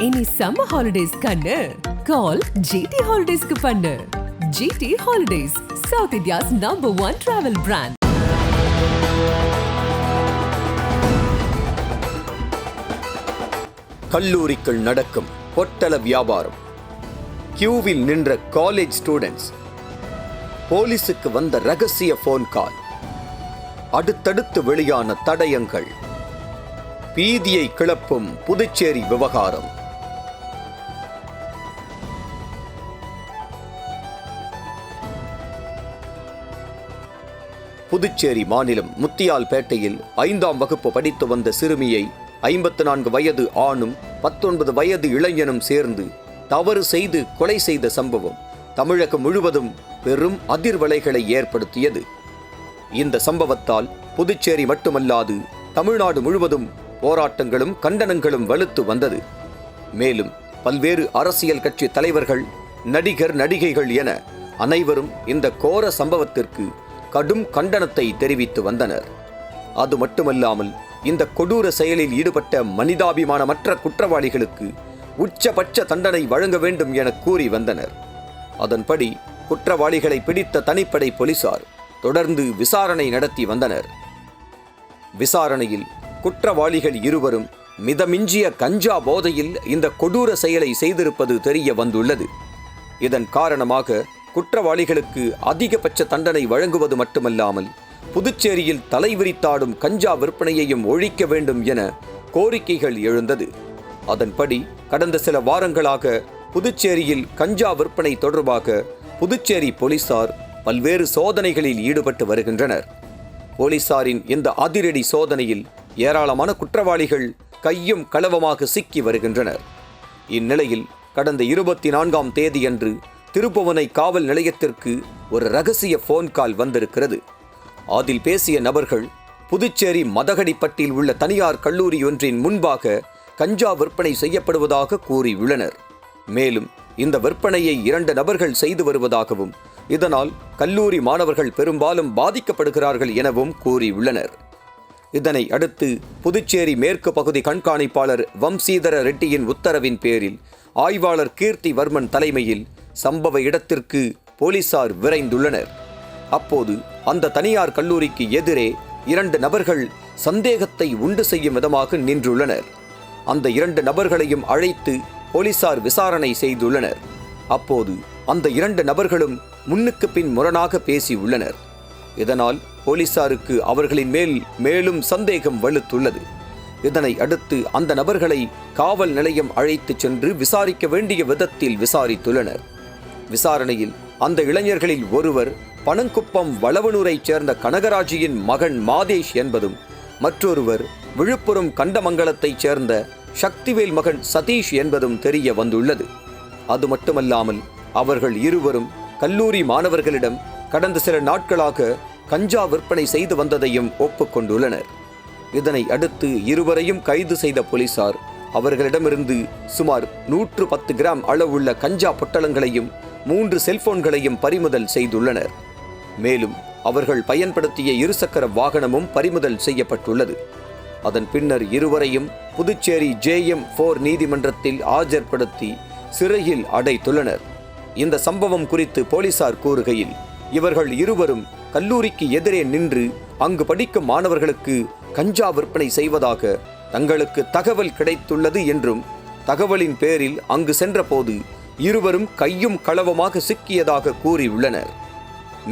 இனி summer holidays கண்ணு. கால் GT ஹாலிடேஸ்க்கு பண்ணு. GT holidays South India's number one travel brand கல்லூரிக்குள் நடக்கும் பொட்டல வியாபாரம். கியூவில் நின்ற காலேஜ் ஸ்டூடெண்ட்ஸ் போலீஸுக்கு வந்த ரகசிய போன் கால் அடுத்தடுத்து வெளியான தடயங்கள். பீதியை கிளப்பும் புதுச்சேரி விவகாரம். புதுச்சேரி மாநிலம் முத்தியால்பேட்டையில் ஐந்தாம் வகுப்பு படித்து வந்த சிறுமியை ஐம்பத்து நான்கு வயது ஆணும் பத்தொன்பது வயது இளைஞனும் சேர்ந்து தவறு செய்து கொலை செய்த சம்பவம் தமிழகம் முழுவதும் பெரும் அதிர்வலைகளை ஏற்படுத்தியது. இந்த சம்பவத்தால் புதுச்சேரி மட்டுமல்லாது தமிழ்நாடு முழுவதும் போராட்டங்களும் கண்டனங்களும் வலுத்து வந்தது. மேலும் பல்வேறு அரசியல் கட்சி தலைவர்கள் நடிகர் நடிகைகள் என அனைவரும் இந்த கோர சம்பவத்திற்கு கடும் கண்டனத்தை தெரிவித்து வந்தனர். அது மட்டுமல்லாமல் இந்த கொடூர செயலில் ஈடுபட்ட மனிதாபிமானமற்ற குற்றவாளிகளுக்கு உச்சபட்ச தண்டனை வழங்க வேண்டும் என கூறி வந்தனர். அதன்படி குற்றவாளிகளை பிடித்த தனிப்படை போலீசார் தொடர்ந்து விசாரணை நடத்தி வந்தனர். விசாரணையில் குற்றவாளிகள் இருவரும் மிதமிஞ்சிய கஞ்சா போதையில் இந்த கொடூர செயலை செய்திருப்பது தெரிய வந்துள்ளது. இதன் காரணமாக குற்றவாளிகளுக்கு அதிகபட்ச தண்டனை வழங்குவது மட்டுமல்லாமல் புதுச்சேரியில் தலைவிரித்தாடும் கஞ்சா விற்பனையையும் ஒழிக்க வேண்டும் என கோரிக்கைகள் எழுந்தது. அதன்படி கடந்த சில வாரங்களாக புதுச்சேரியில் கஞ்சா விற்பனை தொடர்பாக புதுச்சேரி போலீசார் பல்வேறு சோதனைகளில் ஈடுபட்டு வருகின்றனர். போலீசாரின் இந்த அதிரடி சோதனையில் ஏராளமான குற்றவாளிகள் கையும் களவமாக சிக்கி வருகின்றனர். இந்நிலையில் கடந்த இருபத்தி நான்காம் தேதியன்று திருப்புவனை காவல் நிலையத்திற்கு ஒரு ரகசிய ஃபோன் கால் வந்திருக்கிறது. அதில் பேசிய நபர்கள் புதுச்சேரி மதகடிப்பட்டில் உள்ள தனியார் கல்லூரி ஒன்றின் முன்பாக கஞ்சா விற்பனை செய்யப்படுவதாக கூறியுள்ளனர். மேலும் இந்த விற்பனையை இரண்டு நபர்கள் செய்து வருவதாகவும் இதனால் கல்லூரி மாணவர்கள் பெரும்பாலும் பாதிக்கப்படுகிறார்கள் எனவும் கூறியுள்ளனர். இதனை அடுத்து புதுச்சேரி மேற்கு பகுதி கண்காணிப்பாளர் வம்சீதர ரெட்டியின் உத்தரவின் பேரில் ஆய்வாளர் கீர்த்தி வர்மன் தலைமையில் சம்பவ இடத்திற்கு போலீசார் விரைந்துள்ளனர். அப்போது அந்த தனியார் கல்லூரிக்கு எதிரே இரண்டு நபர்கள் சந்தேகத்தை உண்டு செய்யும் விதமாக நின்றுள்ளனர். அந்த இரண்டு நபர்களையும் அழைத்து போலீசார் விசாரணை செய்துள்ளனர். அப்போது அந்த இரண்டு நபர்களும் முன்னுக்கு பின் முரணாக பேசியுள்ளனர் இதனால் போலீசாருக்கு அவர்களின் மேல் மேலும் சந்தேகம் வலுத்துள்ளது. இதனை அடுத்து அந்த நபர்களை காவல் நிலையம் அழைத்துச் சென்று விசாரிக்க வேண்டிய விதத்தில் விசாரித்துள்ளனர். விசாரணையில் அந்த இளைஞர்களில் ஒருவர் பனங்குப்பம் வளவனூரைச் சேர்ந்த கனகராஜியின் மகன் மாதேஷ் என்பதும் மற்றொருவர் விழுப்புரம் கண்டமங்கலத்தைச் சேர்ந்த சக்திவேல் மகன் சதீஷ் என்பதும் தெரிய வந்துள்ளது. அது மட்டுமல்லாமல் அவர்கள் இருவரும் கல்லூரி மாணவர்களிடம் கடந்த சில நாட்களாக கஞ்சா விற்பனை செய்து வந்ததையும் ஒப்புக்கொண்டுள்ளனர் இதனை அடுத்து இருவரையும் கைது செய்த போலீசார் அவர்களிடமிருந்து சுமார் நூற்று பத்து கிராம் அளவுள்ள கஞ்சா பொட்டலங்களையும் மூன்று செல்போன்களையும் பறிமுதல் செய்துள்ளனர். மேலும் அவர்கள் பயன்படுத்திய இருசக்கர வாகனமும் பறிமுதல் செய்யப்பட்டுள்ளது. அதன் பின்னர் இருவரையும் புதுச்சேரி ஜேஎம் போர் நீதிமன்றத்தில் ஆஜர்படுத்தி சிறையில் அடைத்துள்ளனர். இந்த சம்பவம் குறித்து போலீசார் கூறுகையில் இவர்கள் இருவரும் கல்லூரிக்கு எதிரே நின்று அங்கு படிக்கும் மாணவர்களுக்கு கஞ்சா விற்பனை செய்வதாக தங்களுக்கு தகவல் கிடைத்துள்ளது என்றும் தகவலின் பேரில் அங்கு சென்றபோது இருவரும் கையும் களவமாக சிக்கியதாக கூறியுள்ளனர்.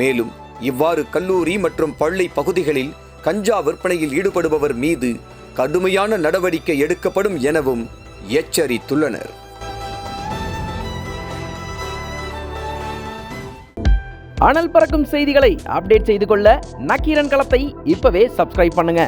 மேலும் இவ்வாறு கல்லூரி மற்றும் பள்ளி பகுதிகளில் கஞ்சா விற்பனையில் ஈடுபடுபவர் மீது கடுமையான நடவடிக்கை எடுக்கப்படும் எனவும் எச்சரித்துள்ளனர். அனல் பறக்கும் செய்திகளை அப்டேட் செய்து கொள்ள நக்கீரன் களத்தை இப்பவே சப்ஸ்கிரைப் பண்ணுங்க.